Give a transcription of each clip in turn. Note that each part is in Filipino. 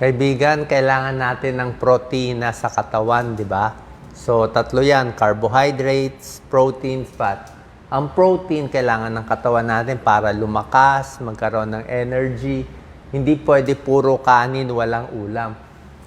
Kaibigan, kailangan natin ng protina sa katawan, di ba? So, tatlo yan, carbohydrates, protein, fat. Ang protein kailangan ng katawan natin para lumakas, magkaroon ng energy. Hindi pwede puro kanin, walang ulam.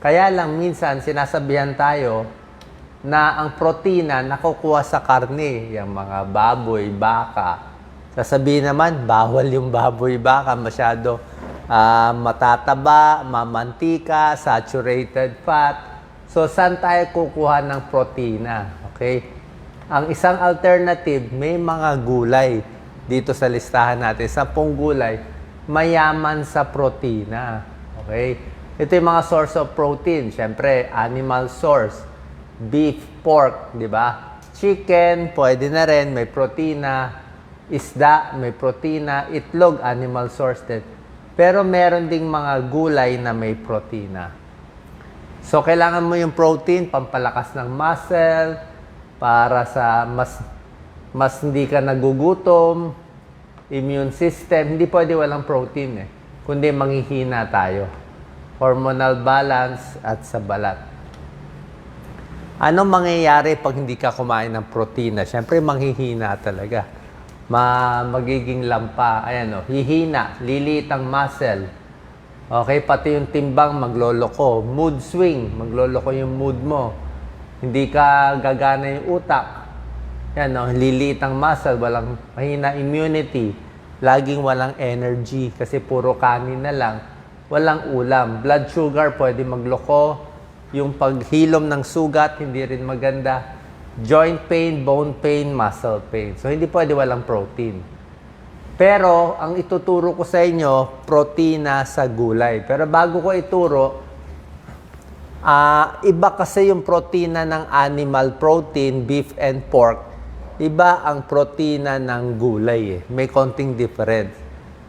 Kaya lang minsan sinasabihan tayo na ang protina nakukuha sa karne, yung mga baboy, baka. Sasabihin naman, bawal yung baboy, baka, masyado ah, matataba, mamantika, saturated fat. So, saan tayo kukuha ng protina? Okay? Ang isang alternative, may mga gulay dito sa listahan natin. Sampung gulay, mayaman sa protina. Okay? Ito yung mga source of protein. Siyempre, animal source. Beef, pork, di ba? Chicken, pwede na rin, may protina. Isda, may protina. Itlog, animal source din. Pero meron ding mga gulay na may protina. So, kailangan mo yung protein, pampalakas ng muscle, para sa mas mas hindi ka nagugutom, immune system, hindi pwede walang protein eh. Kundi manghihina tayo. Hormonal balance at sa balat. Anong mangyayari pag hindi ka kumain ng protina? Siyempre, manghihina talaga. Ma magiging lampa. Ayan o, hihina, lilit ang muscle. Okay, pati yung timbang magloloko. Mood swing, magloloko yung mood mo. Hindi ka gagana yung utak. Yan o, liliit ang muscle, walang mahina immunity. Laging walang energy kasi puro kanin na lang. Walang ulam. Blood sugar pwede magloko. Yung paghilom ng sugat, hindi rin maganda. Joint pain, bone pain, muscle pain. So, hindi pwede walang protein. Pero, ang ituturo ko sa inyo, protina sa gulay. Pero bago ko ituro, Ah, iba kasi yung protina ng animal protein, beef and pork. Iba ang protina ng gulay eh. May konting difference.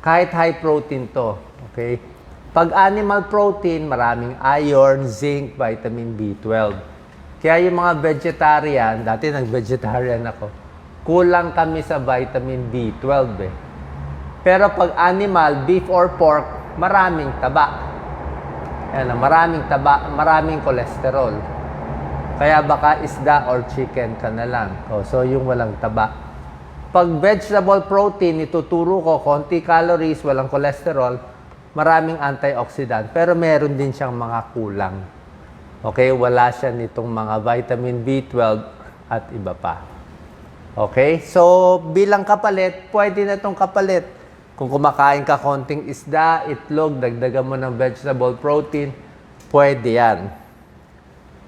Kahit high protein to, okay? Pag animal protein, maraming iron, zinc, vitamin B12. Kaya yung mga vegetarian, dati nag-vegetarian ako, kulang kami sa vitamin B12 eh. Pero pag animal, beef or pork, maraming taba. Yan, ah, maraming taba, maraming kolesterol. Kaya baka isda or chicken ka na lang. O, so, yung walang taba. Pag vegetable protein, ituturo ko, konti calories, walang kolesterol, maraming antioxidant. Pero meron din siyang mga kulang. Okay, wala siya nitong mga vitamin B12 at iba pa. Okay, so bilang kapalit, pwede na itong kapalit. Kung kumakain ka konting isda, itlog, dagdagan mo ng vegetable protein, pwede yan.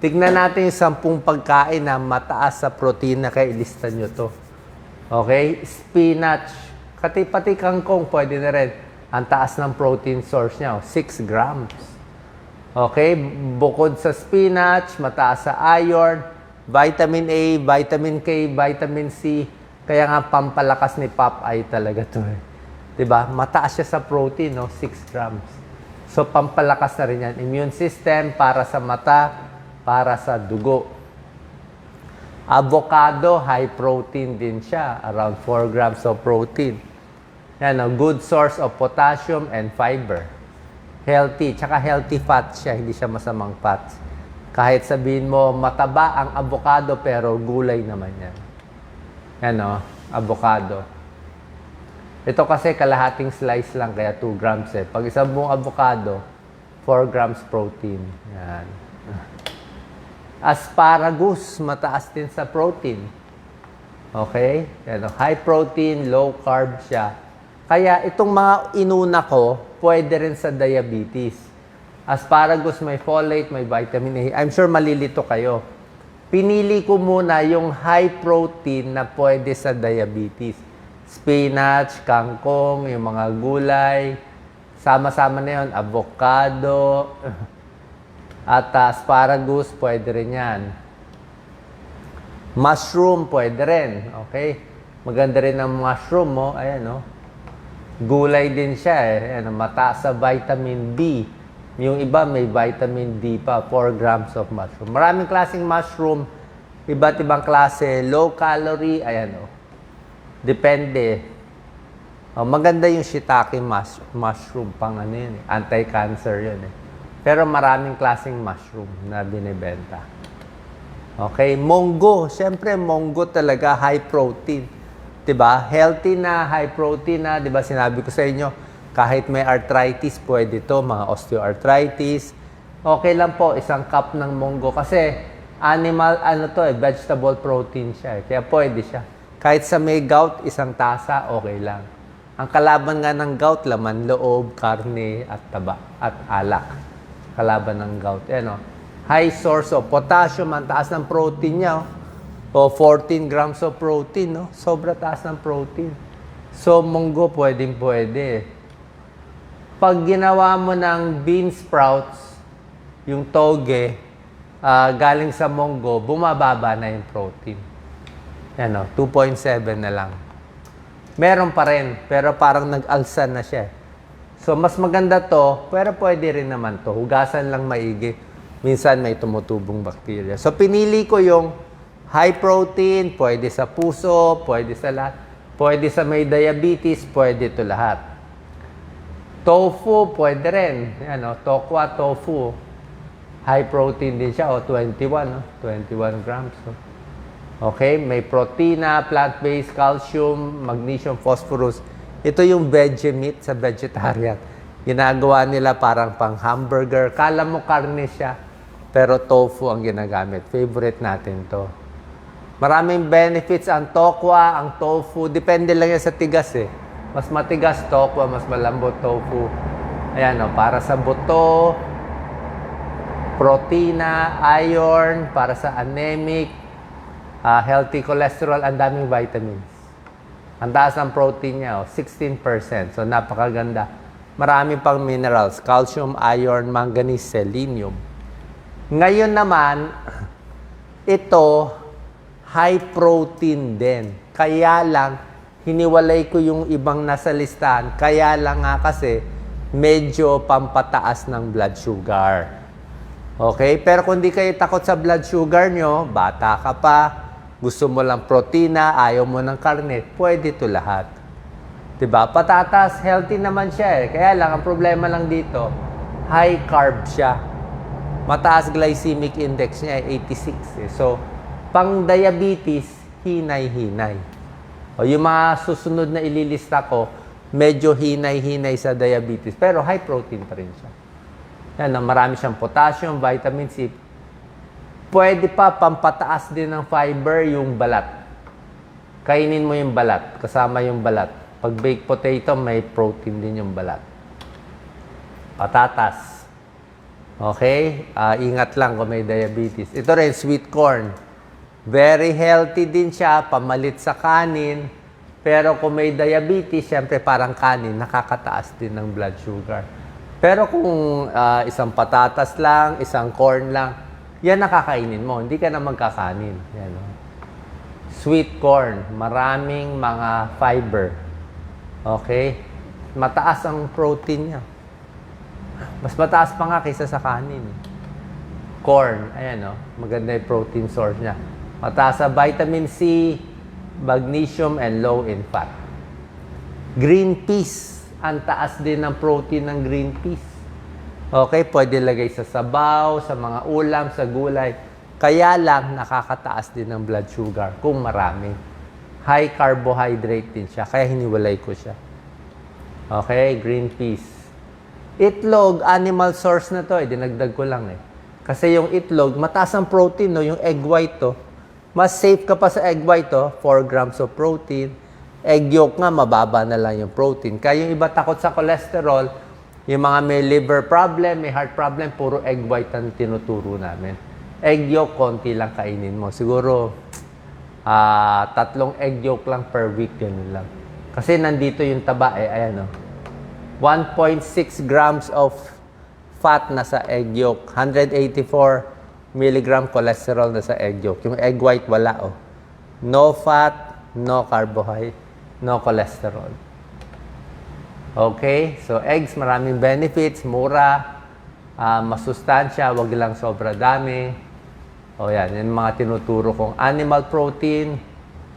Tignan natin yung sampung pagkain na mataas sa protein na kaya ilista nyo to. Okay? Spinach. Kati pati kangkong, pwede na rin. Ang taas ng protein source niya, 6 grams. Okay? Bukod sa spinach, mataas sa iron, vitamin A, vitamin K, vitamin C. Kaya nga pampalakas ni Popeye talaga to eh. 'Di ba? Mataas siya sa protein, no? 6 grams. So pampalakas na rin yan. Immune system para sa mata, para sa dugo. Avocado, high protein din siya. Around 4 grams of protein. Yan, a good source of potassium and fiber. Healthy, tsaka healthy fat siya, hindi siya masamang fats. Kahit sabihin mo, mataba ang avocado, pero gulay naman yan. Yan o, avocado. Ito kasi kalahating slice lang, kaya 2 grams eh. Pag isang buong avocado, 4 grams protein. Yan. Asparagus, mataas din sa protein. Okay? Yan, o, high protein, low carb siya. Kaya itong mga inuna ko, pwede rin sa diabetes. Asparagus may folate, may vitamin A. I'm sure malilito kayo. Pinili ko muna yung high protein na pwede sa diabetes. Spinach, kangkong, yung mga gulay. Sama-sama na yun, avocado, at uh, asparagus, pwede rin yan. Mushroom, pwede rin. Okay? Maganda rin ang mushroom mo. Ayan, no? Gulay din siya eh. Ayan, mataas sa vitamin B. Yung iba may vitamin D pa, 4 grams of mushroom. Maraming klaseng mushroom, iba't ibang klase, low calorie, ayan o. Depende. Oh, maganda yung shiitake mus- mushroom, pang ano yun eh. Anti-cancer yun eh. Pero maraming klaseng mushroom na binibenta. Okay, monggo. Siyempre, monggo talaga high protein. 'Di ba? Healthy na, high protein na, 'di ba? Sinabi ko sa inyo, kahit may arthritis, pwede 'to, mga osteoarthritis. Okay lang po isang cup ng monggo kasi animal ano 'to, eh, vegetable protein siya. eh. Kaya pwede siya. Kahit sa may gout, isang tasa, okay lang. Ang kalaban nga ng gout, laman loob, karne, at taba, at alak. Kalaban ng gout. Yan o. High source of potassium, ang taas ng protein niya. O 14 grams of protein, no? Sobra taas ng protein. So, munggo, pwedeng pwede. Pag ginawa mo ng bean sprouts, yung toge, ah, galing sa munggo, bumababa na yung protein. Yan o, 2.7 na lang. Meron pa rin, pero parang nag-alsa na siya. So, mas maganda to, pero pwede rin naman to. Hugasan lang maigi. Minsan may tumutubong bakterya. So, pinili ko yung high protein, pwede sa puso, pwede sa lahat. Pwede sa may diabetes, pwede to lahat. Tofu, pwede rin. Yan, o, tokwa, tofu. High protein din siya, o 21, no? 21 grams. So. Okay, may protina, plant-based, calcium, magnesium, phosphorus. Ito yung veggie meat sa vegetarian. Ginagawa nila parang pang hamburger. Kala mo karne siya, pero tofu ang ginagamit. Favorite natin to. Maraming benefits ang tokwa, ang tofu. Depende lang yan sa tigas eh. Mas matigas tokwa, mas malambot tofu. Ayan o, para sa buto, protina, iron, para sa anemic, ah, healthy cholesterol, ang daming vitamins. Ang taas ng protein niya, oh, 16%. So, napakaganda. Marami pang minerals, calcium, iron, manganese, selenium. Ngayon naman, ito, high protein din. Kaya lang, hiniwalay ko yung ibang nasa listahan. Kaya lang nga kasi, medyo pampataas ng blood sugar. Okay? Pero kung di kayo takot sa blood sugar nyo, bata ka pa, gusto mo lang protina, ayaw mo ng karne, pwede to lahat. 'Di ba? Patatas, healthy naman siya eh. Kaya lang, ang problema lang dito, high carb siya. Mataas glycemic index niya ay 86 eh. So, pang diabetes, hinay-hinay. O yung mga susunod na ililista ko, medyo hinay-hinay sa diabetes. Pero high protein pa rin siya. Yan, marami siyang potassium, vitamin C. Pwede pa pampataas din ng fiber yung balat. Kainin mo yung balat, kasama yung balat. Pag baked potato, may protein din yung balat. Patatas. Okay? Ah, ingat lang kung may diabetes. Ito rin, sweet corn. Very healthy din siya, pamalit sa kanin. Pero kung may diabetes, syempre parang kanin, nakakataas din ng blood sugar. Pero kung ah, isang patatas lang, isang corn lang, yan nakakainin mo. Hindi ka na magkakanin. Yan, oh. Sweet corn, maraming mga fiber. Okay? Mataas ang protein niya. Mas mataas pa nga kaysa sa kanin. Corn, ayan o, maganda yung protein source niya. Mataas sa vitamin C, magnesium, and low in fat. Green peas, ang taas din ng protein ng green peas. Okay, pwede lagay sa sabaw, sa mga ulam, sa gulay. Kaya lang, nakakataas din ng blood sugar kung marami. High carbohydrate din siya, kaya hiniwalay ko siya. Okay, green peas. Itlog, animal source na to eh. Dinagdag ko lang eh. Kasi yung itlog, mataas ang protein, no? yung egg white to. Mas safe ka pa sa egg white to, 4 grams of protein. Egg yolk nga, mababa na lang yung protein. Kaya yung iba takot sa cholesterol, yung mga may liver problem, may heart problem, puro egg white ang tinuturo namin. Egg yolk, konti lang kainin mo. Siguro, ah tatlong egg yolk lang per week, ganun lang. Kasi nandito yung taba eh, ayan o. 1.6 grams of fat na sa egg yolk. 184 milligram cholesterol na sa egg yolk. Yung egg white, wala oh. No fat, no carbohydrate, no cholesterol. Okay? So, eggs, maraming benefits, mura, ah, masustansya, wag lang sobra dami. O yan yung mga tinuturo kong animal protein.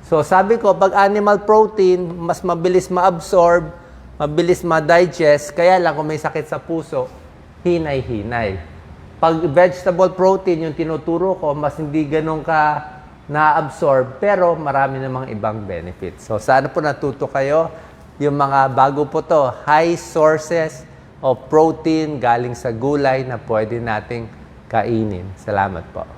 So, sabi ko, pag animal protein, mas mabilis ma-absorb, mabilis ma-digest, kaya lang kung may sakit sa puso, hinay-hinay. Pag vegetable protein, yung tinuturo ko, mas hindi ganun ka na-absorb, pero marami namang ibang benefits. So, sana po natuto kayo yung mga bago po to, high sources of protein galing sa gulay na pwede nating kainin. Salamat po.